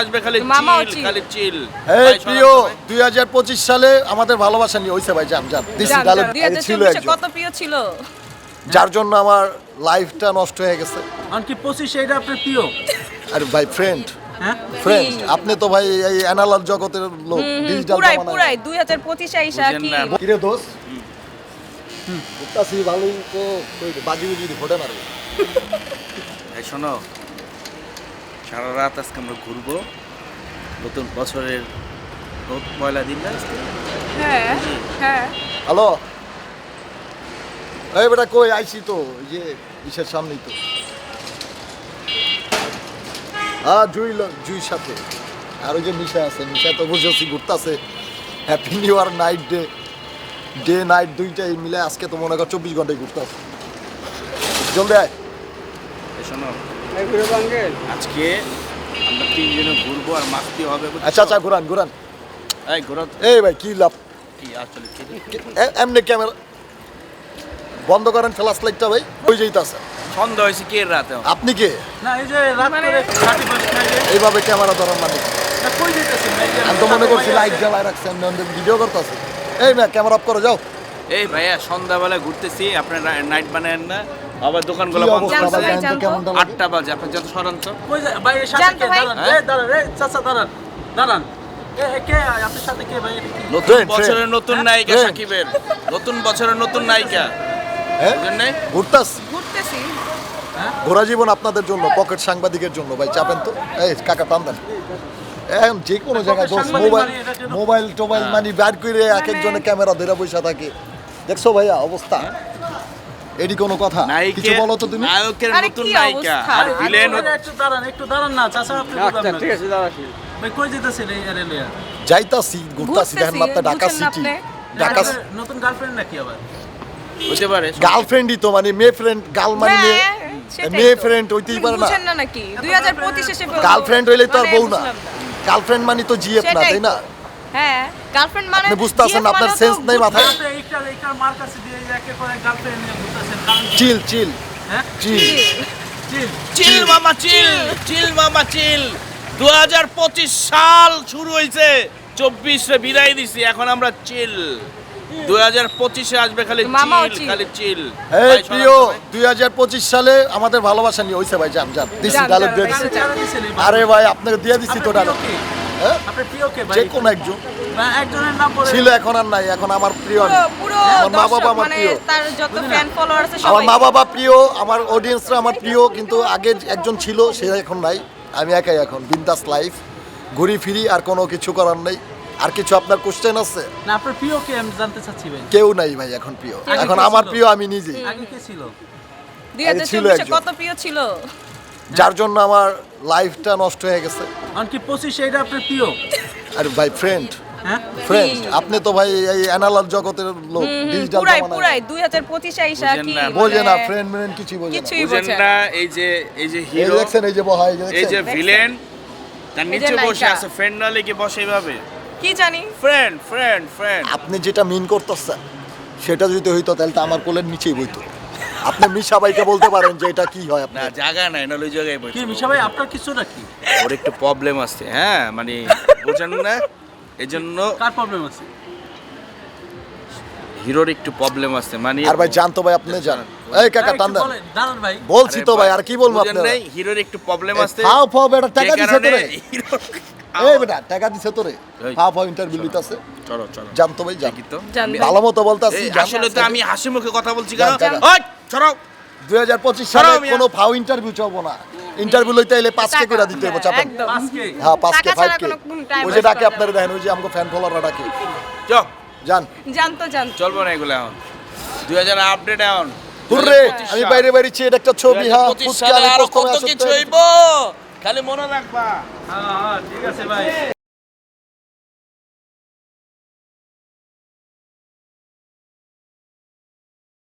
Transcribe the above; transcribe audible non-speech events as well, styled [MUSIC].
আসবে খালি চিল খালি চিল। এই প্রিয় সালে আমাদের ভালোবাসা নিয়ে হয়েছে ভাই জান জান দিছি জান, ডায়লগ জান, 2024 ছিল কত প্রিয় ছিল? যার জন্য আমার লাইফটা নষ্ট হয়ে গেছে। এটা আপনার প্রিয়? আর ভাই ফ্রেন্ড হ্যাঁ? ফ্রেন্ড আপনি তো ভাই এই অ্যানালগ জগতের লোক ডিজিটাল পুরাই পুরাই। দুই হাজার পঁচিশে আইসা বুঝেন কি? দোস্ত? ভালোই তো কই রে, বাজি বুজি ফোটে মারবে এই শোনো সারা রাত আজকে আমরা ঘুরবো। নতুন বছরের পয়লা দিন না হ্যাঁ হ্যাঁ। হ্যালো। এই বেটা কই? আইছি তো যে ইসের সামনেই তো। হ্যাঁ জুই ল- জুইর সাথে। আর ওই যে মিশা আছে মিশা তো বুঝেছি ঘুরতেছে। Happy new year night day day night দুইটাই মিলে আজকে তো মনে কর চব্বিশ ঘন্টায় ঘুরতেছে। জলদি আয়। শোনো। আজকে আমরা তিনজনে ঘুরবো আর মাস্তি হবে আচ্ছা আচ্ছা ঘুরান ঘুরান। এই ঘোরা এই ভাই কি লাভ? কি আসলে এমনি ক্যামেরা বন্ধ করেন ফ্ল্যাশ লাইটটা ভাই ওই যেইতাছে। সন্ধ্যা হয়েছে কে রাতে? আপনি কে? না এই যে রাত মানে- করে এইভাবে ক্যামেরা ধরার মানে কই আমি তো মনে করছি লাইট জ্বালায় রাখছেন ভিডিও করতেছে। এই ম্যা ক্যামেরা অফ করো যাও। এই ভাইয়া সন্ধ্যাবেলা ঘুরতেছি আপনার নাইট বানায়েন না। আবার দোকানগুলো বন্ধ। আটটা বাজে আপনার যত জানতো কে? দাঁড়ান। হ্যাঁ? নতুন বছরের নতুন নায়িকা সাকিবের। নতুন বছরের নতুন নায়িকা। হ্যাঁ? ঘুরতেছি। ঘোরা জীবন আপনাদের জন্য পকেট সাংবাদিকের জন্য। ভাই চাপেন তো। এই কাকা টান দেন। এখন যে কোনো জায়গায় দোষ মোবাইল মানে? মোবাইল টোবাইল মানে বার করে এক একজনে ক্যামেরা ধরে বসে থাকে। দেখছ ভাইয়া অবস্থা। এডি কোনো কথা? কিছু বলো তো তুমি। নায়কের নতুন নায়িকা। আর ভিলেন একটু দাঁড়ান একটু দাঁড়ান না চাচা আপনি বুঝলাম না। ভাই কই যেতেছেন এই আরে লইয়া যাইতাছি ঘুরতাছি দেখেন মাত্র ঢাকা সিটি ঢাকা নতুন গার্লফ্রেন্ড নাকি আবার? হতে পারে গার্লফ্রেন্ডই তো মানে মেয়ে ফ্রেন্ড গার্ল মানে মেয়ে মেয়ে ফ্রেন্ড হইতেই পারে না। বুঝেন না নাকি? দুই হাজার গার্লফ্রেন্ড হইলে তো আর মানে বউ না। গার্লফ্রেন্ড মানে তো জিএফ না তাই না। হ্যাঁ গার্লফ্রেন্ড মানে আপনি বুঝতেছেন আপনার মানে সেন্স নেই মাথায়? আপনি এইটা এইটা মার কাছে দিয়ে একে করে গার্লফ্রেন্ড নিয়ে ঘুরতেছেন চিল চিল। হ্যাঁ? চিল। চিল। চিল মামা চিল। চিল। মামা চিল। দু সাল শুরু হয়েছে চব্বিশে বিদায় দিছি এখন আমরা চিল। দু হাজার পঁচিশে আসবে খালি চিল খালি চিল। এই প্রিয় সরাসরি ভাই। দুই হাজার পঁচিশ সালে আমাদের ভালোবাসা নিয়ে হয়েছে ভাই জান জান দিছি ডায়লগ দিয়ে দিছি। আরে ভাই আপনাকে দিয়ে দিছি তো ডায়লগ আপনার প্রিয় কে ভাই? যে কোনো একজন। বা একজনের নাম বলে ছিল এখন আর নাই এখন আমার প্রিয় আমি। পুরো পুরো আমার মা বাবা দর্শক আমার মানে প্রিয়। তার যত ফ্যান ফলোয়ার আছে আমার সবাই। মা বাবা প্রিয় আমার অডিয়েন্সরা আমার প্রিয় কিন্তু আগে একজন ছিল সে এখন নাই। আমি একাই এখন বিন্দাস লাইফ ঘুরি ফিরি আর কোনো কিছু করার নেই। আর কিছু আপনার কোশ্চেন আছে? না আপনার প্রিয় কে আমি জানতে চাচ্ছি ভাই? কেউ নাই ভাই এখন প্রিয়। এখন আমার প্রিয় আমি নিজেই। আগে কে ছিল? দুই হাজার ছিল চব্বিশে একজন। কত প্রিয় ছিল? যার জন্য আমার লাইফটা নষ্ট হয়ে গেছে। এমনকি পঁচিশে এটা আপনার প্রিয়। আর ভাই ফ্রেন্ড হ্যাঁ? ফ্রেন্ড আপনি তো ভাই এই অ্যানালগ জগতের লোক ডিজিটাল পুরাই পুরাই। দুই হাজার পঁচিশে আইসা কি না, না ফ্রেন্ড মেন কিছুই না। কিছুই বুঝেন না। না এই যে এই যে এই হিরো দেখছেন এই যে বহা এই যে এই যে ভিলেন তার নিচে বসে আছে ফ্রেন্ড নালে কি বসে এইভাবে? কি জানি। ফ্রেন্ড ফ্রেন্ড ফ্রেন্ড আপনি যেটা মিন করতেছেন সেটা যদি হইতো তাহলে তো আমার কোলের নিচেই বইতো। আপনি মিশা ভাইকে বলতে পারেন যে এটা কি হয় না আপনার জায়গা নাই না ওই জায়গায় কি মিশা ভাই আপনার কিছু নাকি? ওর একটু প্রবলেম আছে হ্যাঁ মানে [LAUGHS] বুঝেন না এই জন্য কার প্রবলেম আছে? হিরোর একটু প্রবলেম আছে মানে আর ভাই জানতো ভাই আপনি জানেন এই কাকা টান দেন। বলেন, দাঁড়ান ভাই। বলছি তো ভাই আর কি বলব বুঝেন আপনার? নাই হিরোর একটু প্রবলেম আছে। ফাও ফাও বেটা টাকা দিছে তোরে। হিরোর- এই বেটা টাকা দিছে তোরে। ফাও ফাও ইন্টারভিউ লিতাছে চলো চলো জানতো ভাই জান তো। ভালো মতো বলতে আসছি আসলে তো আমি হাসি মুখে কথা বলছি কেন। ওই ছড়াও দুই হাজার পঁচিশ সালে সরাও মিয়া। কোনো ফাও ইন্টারভিউ চলবো না। ইন্টারভিউ লইতে এলে পাঁচকে করে দিতে হবে হ্যাঁ, চাপেন। হ্যাঁ পাঁচকে টাকা ফাইভ কে। কোনো- কোনো ওই যে ডাকে আপনারা দেখেন ওই যে আমাকে ফ্যান ফলোয়াররা ডাকে। চ। জান জানতো জানতো চলবো না এগুলো এখন। দুই হাজার আপডেট এখন। হুররে আমি বাইরে বাইরে এটা একটা ছবি হ্যাঁ। 2025 ফুচকা আমি কত কিছু হইব? খালি মনে রাখবা। হ্যাঁ হ্যাঁ ঠিক আছে ভাই